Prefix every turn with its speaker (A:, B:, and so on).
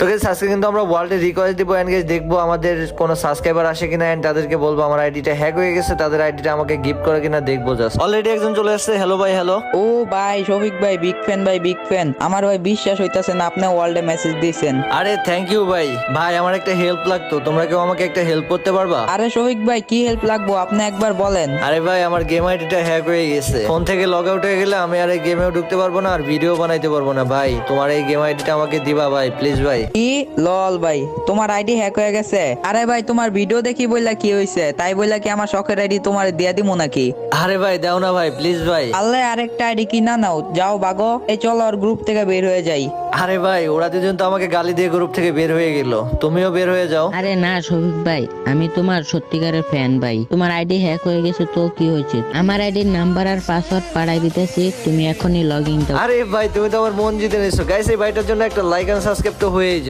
A: তো guys, আজকে কিন্তু আমরা ওয়ার্ল্ডে রিকোয়েস্ট দিব এন্ড guys দেখব আমাদের কোনো সাবস্ক্রাইবার আসে কিনা এন্ড তাদেরকে বলব আমার আইডিটা হ্যাক হয়ে গেছে তাদের আইডিটা আমাকে গিফট করে কিনা দেখব জাস্ট অলরেডি একজন চলে আসছে হ্যালো ভাই হ্যালো
B: ও ভাই শফিক ভাই বিগ ফ্যান ভাই বিগ ফ্যান আমার ভাই বিশ্বাস হইতাছে না আপনি ওয়ার্ল্ডে মেসেজ দিয়েছেন
A: আরে থ্যাংক ইউ ভাই। ভাই আমার একটা হেল্প লাগতো তোমরা কেউ আমাকে একটা হেল্প করতে পারবা?
B: আরে শফিক ভাই কি হেল্প লাগবো? আপনি একবার বলেন।
A: আরে ভাই আমার গেম আইডিটা হ্যাক হয়ে গেছে। ফোন থেকে লগ আউট হয়ে গেলে আমি আর এই গেমেও ঢুকতে পারব না আর ভিডিও বানাইতে পারব না ভাই। তোমার এই গেম আইডিটা আমাকে দিবা ভাই প্লিজ ভাই।
B: কি লল ভাই তোমার আইডি হ্যাক হয়ে গেছে। আরে ভাই তোমার ভিডিও দেখি বললা কি হইছে? তাই বললা কি আমার শখের আইডি তোমার দিয়া দিমু নাকি?
A: আরে ভাই দাও না ভাই প্লিজ ভাই।
B: আল্লাহ আরেকটা আইডি কিনা নাও। যাও বাগো এই চলো আর গ্রুপ থেকে বের হয়ে যাই।
A: আরে ভাই ওরা দুজন তো আমাকে গালি দিয়ে গ্রুপ থেকে বের হয়ে গেল। তুমিও বের হয়ে যাও।
C: আরে না শফিক ভাই আমি তোমার সত্যিকারের ফ্যান ভাই। তোমার আইডি হ্যাক হয়ে গেছে তো কি হয়েছে? আমার আইডির নাম্বার আর পাসওয়ার্ড পাঠাই দিতেছি তুমি এখনই লগ ইন
A: আরে ভাই তুমি তো আমার মন জিতে নিছো। গাইস এই ভাইটার জন্য একটা লাইক এন্ড সাবস্ক্রাইব তো হয়েই যায়।